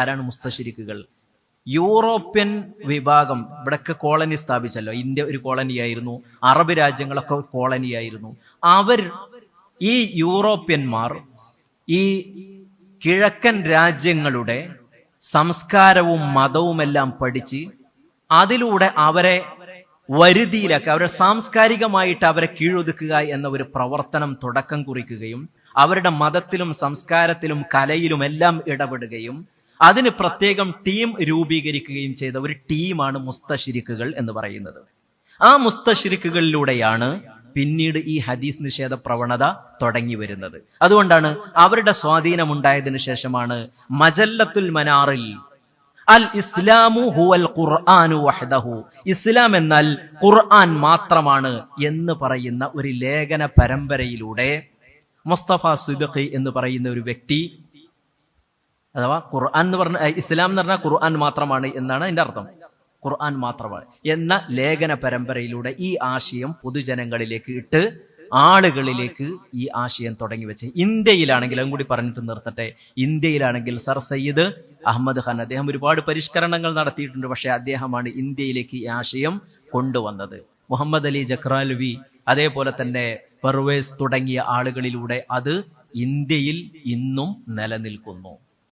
ആരാണ് മുസ്തശിരിക്കുകൾ യൂറോപ്യൻ വിഭാഗം ഇവിടൊക്കെ കോളനി സ്ഥാപിച്ചല്ലോ. ഇന്ത്യ ഒരു കോളനിയായിരുന്നു. അറബ് രാജ്യങ്ങളൊക്കെ കോളനിയായിരുന്നു. അവർ ഈ യൂറോപ്യന്മാർ ഈ കിഴക്കൻ രാജ്യങ്ങളുടെ സംസ്കാരവും മതവും എല്ലാം പഠിച്ച് അതിലൂടെ അവരെ വരുതിയിലാക്കുക അവരെ സാംസ്കാരികമായിട്ട് അവരെ കീഴൊതുക്കുക എന്ന ഒരു പ്രവർത്തനം തുടക്കം കുറിക്കുകയും അവരുടെ മതത്തിലും സംസ്കാരത്തിലും കലയിലും എല്ലാം ഇടപെടുകയും അതിന് പ്രത്യേകം ടീം രൂപീകരിക്കുകയും ചെയ്ത ഒരു ടീമാണ് മുസ്തഷിരിക്കുകൾ എന്ന് പറയുന്നത്. ആ മുസ്തഷിരിക്കുകളിലൂടെയാണ് പിന്നീട് ഈ ഹദീസ് നിഷേധ പ്രവണത തുടങ്ങി വരുന്നത്. അതുകൊണ്ടാണ് അവരുടെ സ്വാധീനമുണ്ടായതിനു ശേഷമാണ് മജല്ലത്തുൽ മനാറിൽ അൽ ഇസ്ലാമു ഹുവൽ ഖുർആാനു വഹദഹു. ഇസ്ലാം എന്നാൽ ഖുർആൻ മാത്രമാണ് എന്ന് പറയുന്ന ഒരു ലേഖന പരമ്പരയിലൂടെ മുസ്തഫ സിദ്ഖി എന്ന് പറയുന്ന ഒരു വ്യക്തി അഥവാ ഖുർആൻ എന്ന് പറഞ്ഞ ഇസ്ലാം എന്ന് പറഞ്ഞാൽ ഖുർആൻ മാത്രമാണ് എന്നാണ് അതിന്റെ അർത്ഥം. ഖുർആൻ മാത്രമാണ്. എന്ന ലേഖന പരമ്പരയിലൂടെ ഈ ആശയം പൊതുജനങ്ങളിലേക്ക് ഇട്ട് ആളുകളിലേക്ക് ഈ ആശയം തുടങ്ങി വെച്ച് ഇന്ത്യയിലാണെങ്കിൽ അതും കൂടി പറഞ്ഞിട്ട് നിർത്തട്ടെ. ഇന്ത്യയിലാണെങ്കിൽ സർ സയ്യിദ് അഹമ്മദ് ഖാൻ അദ്ദേഹം ഒരുപാട് പരിഷ്കരണങ്ങൾ നടത്തിയിട്ടുണ്ട്. പക്ഷെ അദ്ദേഹമാണ് ഇന്ത്യയിലേക്ക് ഈ ആശയം കൊണ്ടുവന്നത്. മുഹമ്മദ് അലി ജക്രാൽവി അതേപോലെ തന്നെ പെർവേസ് തുടങ്ങിയ ആളുകളിലൂടെ അത് ഇന്ത്യയിൽ ഇന്നും നിലനിൽക്കുന്നു.